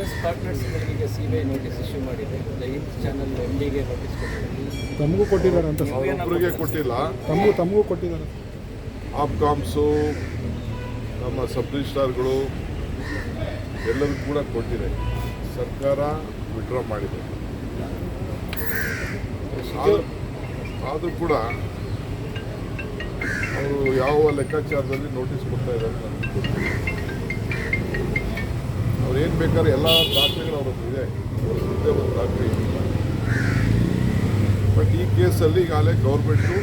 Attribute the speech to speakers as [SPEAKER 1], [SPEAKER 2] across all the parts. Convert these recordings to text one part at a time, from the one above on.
[SPEAKER 1] Business ಪಾರ್ಟ್ನರ್ಸ್ಗಳಿಗೆ C B I notice issue ಮಾಡಿದೆ. Live channel M ಡಿಗೆ notice ಕೊಟ್ಟಿದೆ
[SPEAKER 2] ತಮಗೂ ಕೊಟ್ಟಿದ್ದಾರೆ ಅಂತ
[SPEAKER 3] ಒಬ್ಬರಿಗೆ ಕೊಟ್ಟಿಲ್ಲ.
[SPEAKER 2] ತಮಗೂ ತಮಗೂ ಕೊಟ್ಟಿದ್ದಾರೆ.
[SPEAKER 3] ಆಪ್ಕಾಮ್ಸು ನಮ್ಮ ಸಬ್ ರಿಜಿಸ್ಟ್ರಾರ್ಗಳು ಎಲ್ಲರಿಗೂ ಕೂಡ ಕೊಟ್ಟಿದೆ. ಸರ್ಕಾರ ವಿಡ್ರಾ ಮಾಡಿದೆ. ಆದರೂ ಆದ್ರೂ ಕೂಡ ಅವರು ಯಾವ ಲೆಕ್ಕಾಚಾರದಲ್ಲಿ ನೋಟಿಸ್ ಕೊಡ್ತಾ ಇದ್ದಾರೆ ನನಗೆ ಗೊತ್ತಿಲ್ಲ. ಅವ್ರು ಏನು ಬೇಕಾದ್ರೆ ಎಲ್ಲ ದಾಖಲೆಗಳು ಅವ್ರ ಹತ್ರ ಇದೆ. ಅವ್ರ ಒಂದು ದಾಖಲೆ. ಇಲ್ಲ ಬಟ್ ಈ ಕೇಸಲ್ಲಿ ಈಗಾಗಲೇ ಗೌರ್ಮೆಂಟು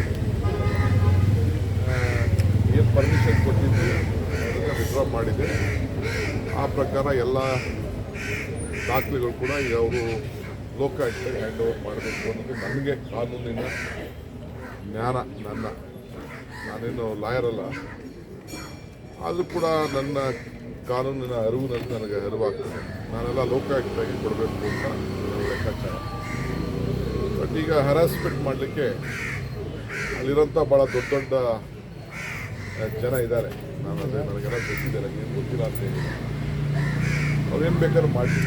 [SPEAKER 3] ಏನು ಪರ್ಮಿಷನ್ ಕೊಟ್ಟಿದ್ದು ಅದನ್ನು ವಿಡ್ರಾ ಮಾಡಿದೆ. ಆ ಪ್ರಕಾರ ಎಲ್ಲ ದಾಖಲೆಗಳು ಕೂಡ ಈಗ ಅವರು ಲೋಕಾಯುಕ್ತ ಹ್ಯಾಂಡ್ ಓವರ್ ಮಾಡಬೇಕು ಅನ್ನೋದು ನನಗೆ ಕಾನೂನಿನ ಜ್ಞಾನ, ನನ್ನ. ನಾನೇನು ಲಾಯರ್ ಅಲ್ಲ. ಆದರೂ ಕೂಡ ನನ್ನ ಕಾನೂನಿನ ಅರಿವಿನಲ್ಲಿ ನನಗೆ ಅರಿವಾಗ್ತದೆ. ನಾನೆಲ್ಲ ಲೋಕಾಯುಕ್ತಾಗಿ ಕೊಡಬೇಕು ಅಂತ ಲೆಕ್ಕಾಚಾರ. ಬಟ್ ಈಗ ಹರಾಸ್ಮೆಂಟ್ ಮಾಡಲಿಕ್ಕೆ ಅಲ್ಲಿರೋಂಥ ಭಾಳ ದೊಡ್ಡ ದೊಡ್ಡ ಜನ ಇದ್ದಾರೆ. ನಾನು ಅದೇ ನನಗೆಲ್ಲ ಗೊತ್ತಿದೆ ನನಗೆ ಗೊತ್ತಿಲ್ಲ ಅಂತ ಹೇಳಿ. ಅವ್ರೇನು ಬೇಕಾದ್ರೂ ಮಾಡಲಿ.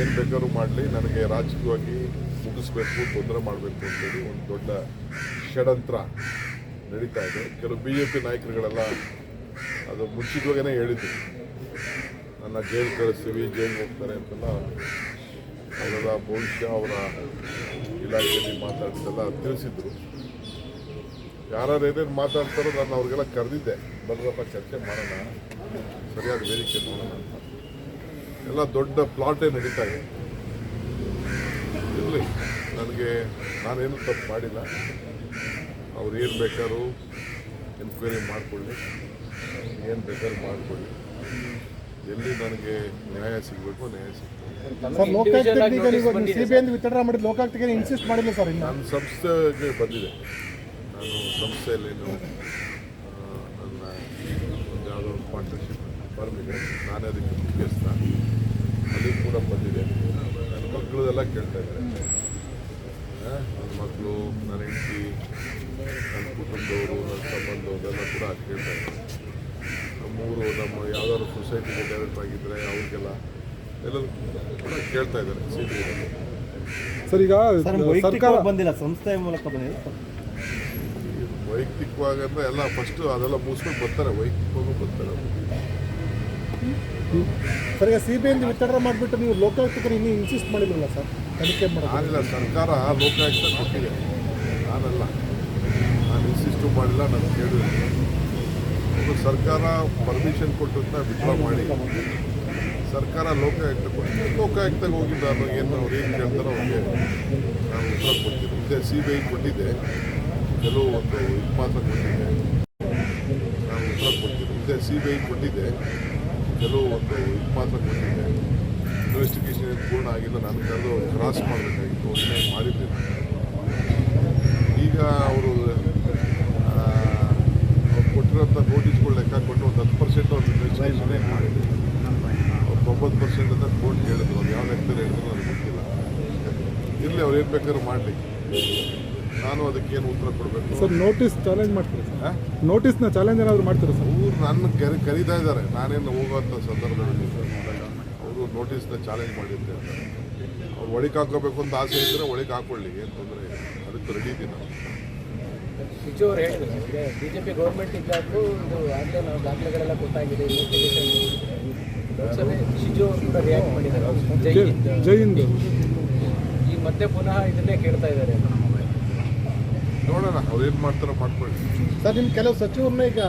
[SPEAKER 3] ಏನು ಬೇಕಾದ್ರೂ ಮಾಡಲಿ. ನನಗೆ ರಾಜಕೀಯವಾಗಿ ಮುಗಿಸ್ಬೇಕು, ತೊಂದರೆ ಮಾಡಬೇಕು ಅಂತೇಳಿ ಒಂದು ದೊಡ್ಡ ಷಡಂತ್ರ ನಡೀತಾ ಇದೆ. ಕೆಲವು ಬಿ ಜೆ ಪಿ ನಾಯಕರುಗಳೆಲ್ಲ ಅದು ಮುಂಚಿತವಾಗೇ ಹೇಳಿದ್ರು ನನ್ನ ಜೈಲು ಕಳಿಸ್ತೀವಿ, ಜೈಲಿಗೆ ಹೋಗ್ತಾರೆ ಅಂತೆಲ್ಲ. ಅವರೆಲ್ಲ ಬಹುಶಃ ಅವರ ಇಲಾಖೆಯಲ್ಲಿ ಮಾತಾಡ್ತೆಲ್ಲ ತಿಳಿಸಿದ್ರು. ಯಾರು ಏನೇನು ಮಾತಾಡ್ತಾರೋ ನಾನು ಅವ್ರಿಗೆಲ್ಲ ಕರೆದಿದ್ದೆ. ಬಲ್ಲರಪ್ಪ ಚರ್ಚೆ ಮಾಡೋಣ ಸರಿಯಾದ ವೇದಿಕೆ ನೋಡೋಣ ಅಂತ. ಎಲ್ಲ ದೊಡ್ಡ ಪ್ಲಾಟೇ ನಡೀತಾ ಇದೆ. ಇರಲಿ, ನನಗೆ ನಾನೇನು ತಪ್ಪು ಮಾಡಿಲ್ಲ. ಅವ್ರು ಏನು ಬೇಕಾದ್ರೂ ಎನ್ಕ್ವೈರಿ ಮಾಡಿಕೊಳ್ಳಿ. ಏನು ಬೇಕಾದ್ರೂ ಮಾಡಿಕೊಳ್ಳಿ. ಎಲ್ಲಿ ನನಗೆ ನ್ಯಾಯ ಸಿಗಬೇಕು ನ್ಯಾಯ ಸಿಗ್ತದೆ.
[SPEAKER 2] ಇನ್ಸಿಸ್ಟ್ ಮಾಡಿಲ್ಲ ಸರ್
[SPEAKER 3] ನಾನು ಸಂಸ್ಥೆಗೆ ಬಂದಿದೆ. ನಾನು ಸಂಸ್ಥೆಯಲ್ಲೇನು ನನ್ನ ಒಂದು ಯಾವುದೋ ಒಂದು ಪಾರ್ಟ್ನರ್ಶಿಪ್ ಫರ್ಮ್ ಇದೆ. ನಾನೇ ಅದಕ್ಕೆ ಮುಖ್ಯಸ್ಥ. ಅಲ್ಲಿ ಕೂಡ ಬಂದಿದೆ. ನನ್ನ ಮಕ್ಕಳದೆಲ್ಲ ಕೇಳ್ತಾ ಇದ್ದಾರೆ. ನನ್ನ ಮಕ್ಕಳು ನನ್ನ ಹೆಂಡತಿ ನನ್ನ ಕುಟುಂಬದವರು ನನ್ನ ಸಂಬಂಧದವರೆಲ್ಲ ಕೂಡ ಕೇಳ್ತಾ ಇದ್ದಾರೆ. ನಮ್ಮೂರು ನಮ್ಮ ಯಾವ್ದಾದ್ರು ಸೊಸೈಟಿಗೆ ಡೈರೆಕ್ಟ್ ಆಗಿದ್ದರೆ ಅವ್ರಿಗೆಲ್ಲ ಎಲ್ಲರೂ ಕೂಡ ಕೇಳ್ತಾ ಇದ್ದಾರೆ ಸಿ ಬಿ
[SPEAKER 2] ಸರ್ ಈಗ
[SPEAKER 4] ಸರ್
[SPEAKER 2] ಸರ್ಕಾರ
[SPEAKER 4] ಬಂದಿಲ್ಲ ಸಂಸ್ಥೆಯ ಮೂಲಕ ಬಂದಿಲ್ಲ
[SPEAKER 3] ವೈಯಕ್ತಿಕವಾಗಿ ಅಂದರೆ ಎಲ್ಲ ಫಸ್ಟ್ ಅದೆಲ್ಲ ಮುಗಿಸ್ಕೊಂಡು ಬರ್ತಾರೆ ವೈಯಕ್ತಿಕವಾಗೂ ಬರ್ತಾರೆ.
[SPEAKER 2] ಸರ್ ಈಗ ಸಿ ಬಿ ಐ ವಿತರಣೆ ಮಾಡಿಬಿಟ್ಟು ನೀವು ಲೋಕಾಯುಕ್ತರು ಇನ್ನೂ ಇನ್ಸಿಸ್ಟ್ ಮಾಡಿಲ್ಲ ಸರ್? ತನಿಖೆ ಮಾಡಿಲ್ಲ
[SPEAKER 3] ನಾನಿಲ್ಲ ಸರ್ಕಾರ ಲೋಕಾಯುಕ್ತ ಕೊಟ್ಟಿದೆ. ನಾನಲ್ಲ. ನಾನು ಇನ್ಸಿಸ್ಟು ಮಾಡಿಲ್ಲ ನಾನು ಕೇಳಿಲ್ಲ. ಅದು ಸರ್ಕಾರ ಪರ್ಮಿಷನ್ ಕೊಟ್ಟದನ್ನ ವಿಡ್ರಾ ಮಾಡಿ? ಸರ್ಕಾರ ಲೋಕಾಯುಕ್ತ ಕೊಟ್ಟು ಲೋಕಾಯುಕ್ತಗೆ ಹೋಗಿಲ್ಲ ಅನ್ನೋ ಏನು ಅವ್ರು ಏನು ಕೇಳ್ತಾರೋ ಅವ್ರಿಗೆ ನಾವು ಉತ್ತರ ಕೊಡ್ತೀನಿ ಮುಂದೆ ಸಿ ಬಿ ಐ ಕೊಟ್ಟಿದ್ದೆ ಕೆಲವು ಒಂದು ಇದು ಮಾತ್ರ ಕೊಟ್ಟಿದ್ದೆ ನಾವು ಉತ್ತರ ಕೊಡ್ತೀನಿ ಮುಂದೆ ಸಿ ಬಿ ಐ ಕೊಟ್ಟಿದ್ದೆ ಕೆಲವು ಒಂದು ಇದು ಮಾತ್ರ ಕೊಟ್ಟಿದ್ದೆ ಇನ್ವೆಸ್ಟಿಗೇಷನ್ ಪೂರ್ಣ ಆಗಿಲ್ಲ. ನಾನು ಕರೆದು ಕ್ರಾಸ್ ಮಾಡಬೇಕಾಗಿತ್ತು. ಒಳ್ಳೆ ಮಾಡಿದ್ದೆ ಈಗ ಅವ್ರು ಕೊಟ್ಟಿರೋಂಥ ನೋಟಿಸ್ಗಳು ಲೆಕ್ಕ ಕೊಟ್ಟು ಒಂದು ಹತ್ತು ಪರ್ಸೆಂಟ್ ಅವ್ರು ಇನ್ವೆಸ್ಟಿಗೇಷನೇ ಮಾಡಿದ್ರು ತೊಂಬತ್ತು ಪರ್ಸೆಂಟ್ ಅಂತ ಕೋರ್ಟ್ ಹೇಳಿದ್ರು. ಅವ್ರು ಯಾವ ಲೆಕ್ಕದಲ್ಲಿ ಹೇಳಿದ್ರು ನನಗೆ ಗೊತ್ತಿಲ್ಲ. ಇರಲಿ ಅವ್ರು ಏನು ಬೇಕಾದ್ರೂ ಮಾಡಲಿ. ನಾನು ಅದಕ್ಕೆ ಏನು ಉತ್ತರ ಕೊಡಬೇಕು?
[SPEAKER 2] ಸರ್ ನೋಟಿಸ್ ಚಾಲೆಂಜ್ ಮಾಡ್ತೀರಾ ಸರ್? ನೋಟಿಸ್ನ ಚಾಲೆಂಜ್ ಏನಾದರೂ ಮಾಡ್ತೀರಾ ಸರ್?
[SPEAKER 3] ಅವ್ರು ನನ್ನ ಕರಿ ಕರೀತಾ ಇದ್ದಾರೆ. ನಾನೇನು ಹೋಗುವಂಥ ಸಂದರ್ಭದಲ್ಲಿ ಅವರು ನೋಟಿಸ್ನ ಚಾಲೆಂಜ್ ಮಾಡಿದ್ದೆ ಅವ್ರು ಒಳಗೆ ಹಾಕೋಬೇಕು ಅಂತ ಆಸೆ ಇದ್ದರೆ ಒಳಗೆ ಹಾಕೊಳ್ಳಿ. ಏನು ತೊಂದರೆ ಇಲ್ಲ. ಅದಕ್ಕೆ ರೆಡಿ ಇದ್ದೀನಿ. ನಾನು
[SPEAKER 1] ಬಿಜೆಪಿ ಅವ್ರು ಹೇಳಿದ್ರು ಗೌರ್ಮೆಂಟ್ ಇದ್ದಾಗಲೂ ಇದು ಆಗಲೇ ನಾವು ದಾಖಲೆಗಳೆಲ್ಲ ಗೊತ್ತಾಗಿದೆ ಇನ್ವೆಸ್ಟಿಗೇಷನ್
[SPEAKER 2] ಜೈ ಹಿಂದ್.
[SPEAKER 1] ಈಗ ಮತ್ತೆ ಪುನಃ ಇದನ್ನೇ ಕೇಳ್ತಾ ಇದ್ದಾರೆ
[SPEAKER 3] ನೋಡೋಣ ಅವ್ರು ಏನು ಮಾಡ್ತಾರೋ ಮಾಡ್ಕೊಳ್ಳಿ.
[SPEAKER 2] ಸರ್ ನಿಮ್ಮ ಕೆಲವು ಸಚಿವರನ್ನ ಈಗ